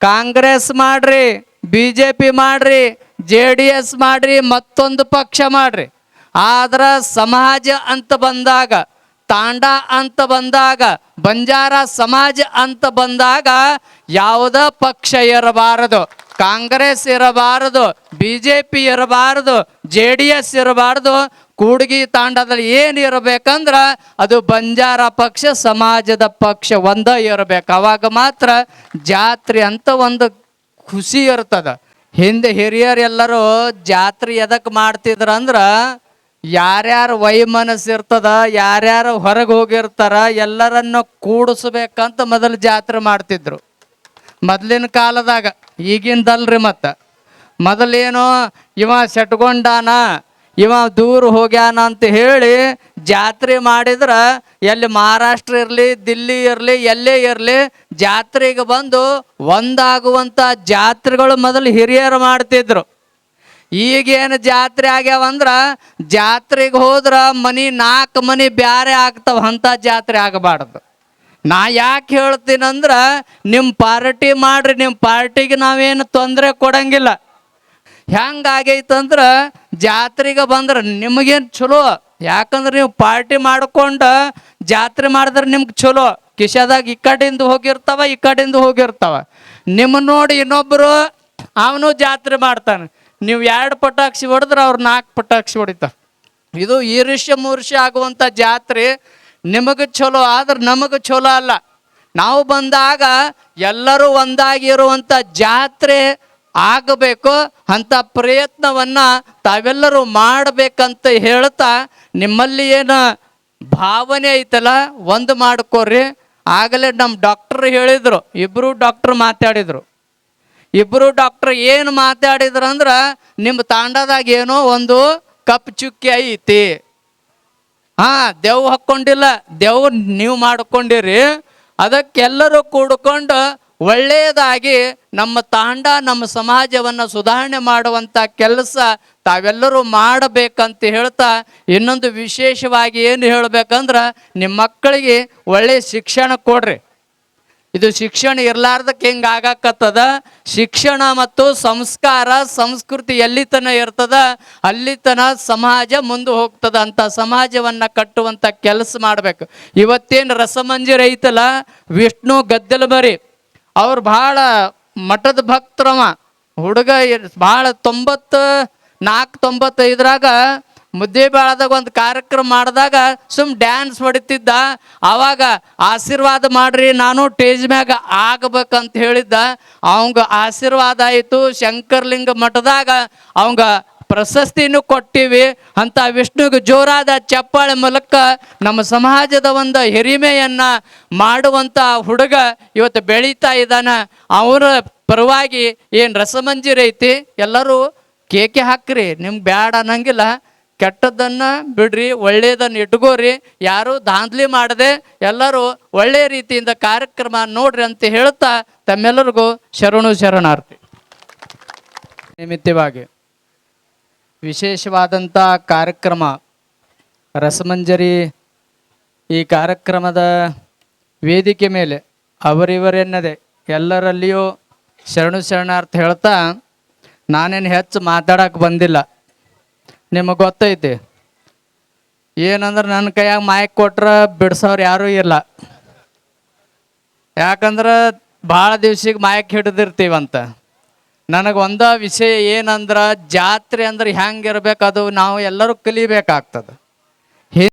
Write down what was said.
ಕಾಂಗ್ರೆಸ್ ಮಾಡ್ರಿ B J P ಮಾಡ್ರಿ, J D S ಮಾಡ್ರಿ, ಮತ್ತೊಂದು ಪಕ್ಷ ಮಾಡ್ರಿ. ಆದ್ರೆ ಸಮಾಜ ಅಂತ ಬಂದಾಗ, ತಾಂಡ ಅಂತ ಬಂದಾಗ, ಬಂಜಾರ ಸಮಾಜ ಅಂತ ಬಂದಾಗ ಯಾವುದ ಪಕ್ಷ ಇರಬಾರದು ಕಾಂಗ್ರೆಸ್ ಇರಬಾರದು ಬಿ ಜೆ ಪಿ ಇರಬಾರದು ಜೆ ಡಿ ಎಸ್ ಇರಬಾರದು, ಕೂಡಗಿ ತಾಂಡದಲ್ಲಿ ಏನು ಇರಬೇಕಂದ್ರೆ ಅದು ಬಂಜಾರ ಪಕ್ಷ, ಸಮಾಜದ ಪಕ್ಷ ಒಂದ ಇರಬೇಕು. ಅವಾಗ ಮಾತ್ರ ಜಾತ್ರೆ ಅಂತ ಒಂದು ಖುಷಿ ಇರ್ತದ. ಹಿಂದೆ ಹಿರಿಯರೆಲ್ಲರೂ ಜಾತ್ರೆ ಎದಕ್ಕೆ ಮಾಡ್ತಿದ್ರ ಅಂದ್ರೆ ಯಾರ್ಯಾರ ವೈಮನಸ್ಸು ಇರ್ತದ, ಯಾರ್ಯಾರು ಹೊರಗೆ ಹೋಗಿರ್ತಾರ, ಎಲ್ಲರನ್ನು ಕೂಡಿಸ್ಬೇಕಂತ ಮೊದಲು ಜಾತ್ರೆ ಮಾಡ್ತಿದ್ರು. ಮೊದಲಿನ ಕಾಲದಾಗ ಈಗಿಂದಲ್ರಿ ಮತ್ತ. ಮೊದಲೇನು ಇವ ಸೆಟ್ಕೊಂಡಾನ ಇವ ದೂರ ಹೋಗ್ಯಾನ ಅಂತ ಹೇಳಿ ಜಾತ್ರೆ ಮಾಡಿದ್ರ, ಎಲ್ಲಿ ಮಹಾರಾಷ್ಟ್ರ ಇರಲಿ, ದಿಲ್ಲಿ ಇರಲಿ, ಎಲ್ಲೇ ಇರಲಿ, ಜಾತ್ರೆಗೆ ಬಂದು ಒಂದಾಗುವಂಥ ಜಾತ್ರೆಗಳು ಮೊದಲು ಹಿರಿಯರು ಮಾಡ್ತಿದ್ರು. ಈಗೇನು ಜಾತ್ರೆ ಆಗ್ಯಾವಂದ್ರೆ ಜಾತ್ರೆಗೆ ಹೋದ್ರೆ ಮನಿ ನಾಲ್ಕು ಮನಿ ಬ್ಯಾರೆ ಆಗ್ತಾವ ಅಂಥ ಜಾತ್ರೆ ಆಗಬಾರ್ದು. ನಾ ಯಾಕೆ ಹೇಳ್ತೀನಂದ್ರೆ ನಿಮ್ಮ ಪಾರ್ಟಿ ಮಾಡ್ರಿ ನಿಮ್ಮ ಪಾರ್ಟಿಗೆ ನಾವೇನು ತೊಂದರೆ ಕೊಡಂಗಿಲ್ಲ. ಹೆಂಗಾಗೈತಂದ್ರೆ ಜಾತ್ರೆಗೆ ಬಂದ್ರೆ ನಿಮಗೇನು ಚಲೋ? ಯಾಕಂದ್ರೆ ನೀವು ಪಾರ್ಟಿ ಮಾಡ್ಕೊಂಡು ಜಾತ್ರೆ ಮಾಡಿದ್ರೆ ನಿಮ್ಗೆ ಚಲೋ. ಕಿಶಾದಾಗ ಈ ಕಡೆಯಿಂದ ಹೋಗಿರ್ತಾವ, ಈ ಕಡೆಯಿಂದ ಹೋಗಿರ್ತಾವ. ನಿಮ್ಮ ನೋಡಿ ಇನ್ನೊಬ್ಬರು ಅವನು ಜಾತ್ರೆ ಮಾಡ್ತಾನೆ. ನೀವು ಎರಡು ಪಟಾಕ್ಷಿ ಹೊಡೆದ್ರೆ ಅವ್ರು ನಾಲ್ಕು ಪಟಾಕ್ಷಿ ಹೊಡಿತಾರೆ. ಇದು ಈರ್ಷ್ಯ ಮೂರ್ಷ್ಯ ಆಗುವಂಥ ಜಾತ್ರೆ ನಿಮಗೆ ಚಲೋ ಆದ್ರೆ ನಮಗೆ ಚಲೋ ಅಲ್ಲ. ನಾವು ಬಂದಾಗ ಎಲ್ಲರೂ ಒಂದಾಗಿರುವಂಥ ಜಾತ್ರೆ ಆಗಬೇಕು ಅಂಥ ಪ್ರಯತ್ನವನ್ನು ತಾವೆಲ್ಲರೂ ಮಾಡಬೇಕಂತ ಹೇಳ್ತಾ ನಿಮ್ಮಲ್ಲಿ ಏನು ಭಾವನೆ ಐತಲ್ಲ, ಒಂದು ಮಾಡ್ಕೋರಿ ಆಗಲೇ ನಮ್ಮ ಡಾಕ್ಟರ್ ಹೇಳಿದರು ಇಬ್ಬರು ಡಾಕ್ಟರ್ ಮಾತಾಡಿದರು. ಇಬ್ಬರು ಡಾಕ್ಟರ್ ಏನು ಮಾತಾಡಿದ್ರು ಅಂದ್ರೆ ನಿಮ್ಮ ತಾಂಡದಾಗ ಏನೋ ಒಂದು ಕಪ್ ಚುಕ್ಕಿ ಐತಿ. ಹಾ ದೆವ್ ಹಾಕ್ಕೊಂಡಿಲ್ಲ ದೆವ್ ನೀವು ಮಾಡ್ಕೊಂಡಿರಿ. ಅದಕ್ಕೆಲ್ಲರೂ ಕೂಡ್ಕೊಂಡು ಒಳ್ಳೆಯದಾಗಿ ನಮ್ಮ ತಾಂಡ, ನಮ್ಮ ಸಮಾಜವನ್ನು ಸುಧಾರಣೆ ಮಾಡುವಂಥ ಕೆಲಸ ತಾವೆಲ್ಲರೂ ಮಾಡಬೇಕಂತ ಹೇಳ್ತಾ ಇನ್ನೊಂದು ವಿಶೇಷವಾಗಿ ಏನು ಹೇಳ್ಬೇಕಂದ್ರೆ ನಿಮ್ಮ ಮಕ್ಕಳಿಗೆ ಒಳ್ಳೆಯ ಶಿಕ್ಷಣ ಕೊಡ್ರಿ. ಇದು ಶಿಕ್ಷಣ ಇರ್ಲಾರ್ದಕ್ಕೆ ಹಿಂಗೆ ಆಗಾಕತ್ತದ? ಶಿಕ್ಷಣ ಮತ್ತು ಸಂಸ್ಕಾರ ಸಂಸ್ಕೃತಿ ಎಲ್ಲಿ ತನ ಇರ್ತದ? ಅಲ್ಲಿ ಸಮಾಜ ಮುಂದೆ ಹೋಗ್ತದ ಅಂತ ಸಮಾಜವನ್ನ ಕಟ್ಟುವಂತ ಕೆಲಸ ಮಾಡ್ಬೇಕು. ಇವತ್ತೇನು ರಸಮಂಜರಿ ಐತಲ್ಲ ವಿಷ್ಣು ಗದ್ದಲ ಬರಿ. ಅವ್ರು ಭಾಳ ಮಠದ ಭಕ್ತರವ. ಹುಡುಗ ಭಾಳ ತೊಂಬತ್ತು ನಾಲ್ಕು ತೊಂಬತ್ತೈದರಾಗ ಮುದ್ದೆ ಬಾಳದಾಗ ಒಂದು ಕಾರ್ಯಕ್ರಮ ಮಾಡಿದಾಗ ಸುಮ್ ಡ್ಯಾನ್ಸ್ ಹೊಡಿತಿದ್ದ. ಆವಾಗ ಆಶೀರ್ವಾದ ಮಾಡ್ರಿ, ನಾನು ಟೇಜ್ ಮ್ಯಾಗ ಆಗ್ಬೇಕಂತ ಹೇಳಿದ್ದ. ಅವಂಗ ಆಶೀರ್ವಾದ ಆಯಿತು. ಶಂಕರ್ಲಿಂಗ ಮಠದಾಗ ಅವಂಗ ಪ್ರಶಸ್ತಿನೂ ಕೊಟ್ಟಿವಿ. ಅಂತ ವಿಷ್ಣುಗೆ ಜೋರಾದ ಚಪ್ಪಾಳೆ ಮೂಲಕ ನಮ್ಮ ಸಮಾಜದ ಒಂದು ಹಿರಿಮೆಯನ್ನ ಮಾಡುವಂಥ ಹುಡುಗ ಇವತ್ತು ಬೆಳೀತಾ ಇದ್ದಾನ. ಅವರ ಪರವಾಗಿ ಏನು ರಸಮಂಜಿರೈತಿ ಎಲ್ಲರೂ ಕೇಕೆ ಹಾಕ್ರಿ. ನಿಮ್ಗೆ ಬೇಡ ಅನ್ನಂಗಿಲ್ಲ. ಕೆಟ್ಟದ್ದನ್ನ ಬಿಡ್ರಿ ಒಳ್ಳೆಯದನ್ನು ಇಟ್ಕೋರಿ, ಯಾರು ದಾಂಧಲಿ ಮಾಡದೆ ಎಲ್ಲರೂ ಒಳ್ಳೆಯ ರೀತಿಯಿಂದ ಕಾರ್ಯಕ್ರಮ ನೋಡ್ರಿ ಅಂತ ಹೇಳ್ತಾ ತಮ್ಮೆಲ್ಲರಿಗೂ ಶರಣು ಶರಣಾರ್ಥಿ. ನಿಮಿತ್ತವಾಗಿ ವಿಶೇಷವಾದಂಥ ಕಾರ್ಯಕ್ರಮ, ರಸಮಂಜರಿ ಈ ಕಾರ್ಯಕ್ರಮದ ವೇದಿಕೆ ಮೇಲೆ ಅವರಿವರೆನ್ನದೆ ಎಲ್ಲರಲ್ಲಿಯೂ ಶರಣು ಶರಣಾರ್ಥ ಹೇಳ್ತಾ ನಾನೇನು ಹೆಚ್ಚು ಮಾತಾಡೋಕೆ ಬಂದಿಲ್ಲ. ನಿಮಗೆ ಗೊತ್ತೈತಿ. ಏನಂದ್ರೆ ನನ್ನ ಕೈಯಾಗ ಮಾಯಕ್ ಕೊಟ್ರೆ ಬಿಡ್ಸೋರು ಯಾರೂ ಇಲ್ಲ. ಯಾಕಂದ್ರೆ ಭಾಳ ದಿವ್ಸಿಗೆ ಮಾಯಕ್ ಹಿಡಿದಿರ್ತೀವಂತ. ನನಗೆ ಒಂದ ವಿಷಯ ಏನಂದ್ರೆ ಜಾತ್ರೆ ಅಂದ್ರೆ ಹೆಂಗೆ ಇರ್ಬೇಕು ಅದು ನಾವು ಎಲ್ಲರೂ ಕಲಿಬೇಕಾಗ್ತದೆ.